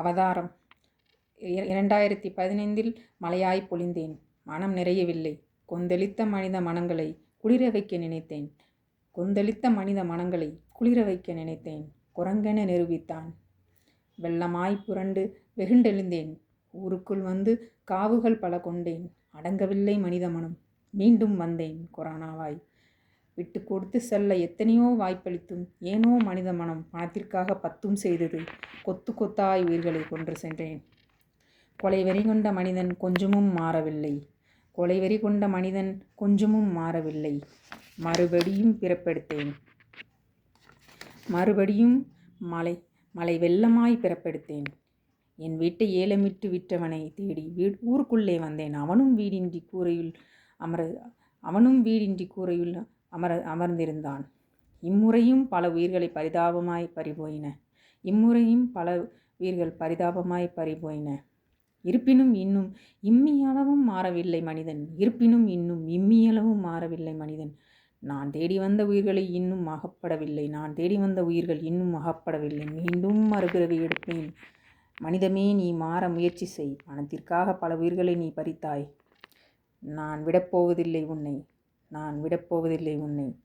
அவதாரம். இரண்டாயிரத்தி பதினைந்தில் மலையாய் பொழிந்தேன். மனம் நிறையவில்லை. கொந்தளித்த மனித மனங்களை குளிர வைக்க நினைத்தேன். கொந்தளித்த மனித மனங்களை குளிர வைக்க நினைத்தேன். குரங்கென நிரூபித்தான். வெள்ளமாய் புரண்டு வெகுண்டெழுந்தேன். ஊருக்குள் வந்து காவுகள் பல கொண்டேன். அடங்கவில்லை மனித மனம் மீண்டும் வந்தேன். கொரோனாவாய். விட்டு கொடுத்து செல்ல எத்தனையோ வாய்ப்பளித்தும் ஏனோ மனித மனம் பணத்திற்காக பத்தும் செய்தது கொத்து கொத்தாய் உயிர்களை கொன்று சென்றேன். கொலை வெறி கொண்ட மனிதன் கொஞ்சமும் மாறவில்லை. கொலை வெறி கொண்ட மனிதன் கொஞ்சமும் மாறவில்லை. மறுபடியும் பிறப்பெடுத்தேன். மறுபடியும் மலை மலை வெள்ளமாய் பிறப்பெடுத்தேன். என் வீட்டை ஏலமிட்டு விற்றவனை தேடி வீ ஊருக்குள்ளே வந்தேன். அவனும் வீடின்றி கூரையுள் அமர அவனும் வீடின்றி கூரையுள் அமர அமர்ந்திருந்தான். இம்முறையும் பல உயிர்களை பரிதாபமாய் பறிபோயின. இம்முறையும் பல உயிர்கள் பரிதாபமாய் பறிபோயின. இருப்பினும் இன்னும் இம்மியளவும் மாறவில்லை மனிதன். இருப்பினும் இன்னும் இம்மியளவும் மாறவில்லை மனிதன். நான் தேடி வந்த உயிர்களை இன்னும் அகப்படவில்லை. நான் தேடி வந்த உயிர்கள் இன்னும் அகப்படவில்லை. மீண்டும் மறுபிறவி எடுப்பேன். மனிதமே நீ மாற முயற்சி செய். பணத்திற்காக பல உயிர்களை நீ பறித்தாய். நான் விடப்போவதில்லை உன்னை. நான் விடப்போவதில்லை உன்னை.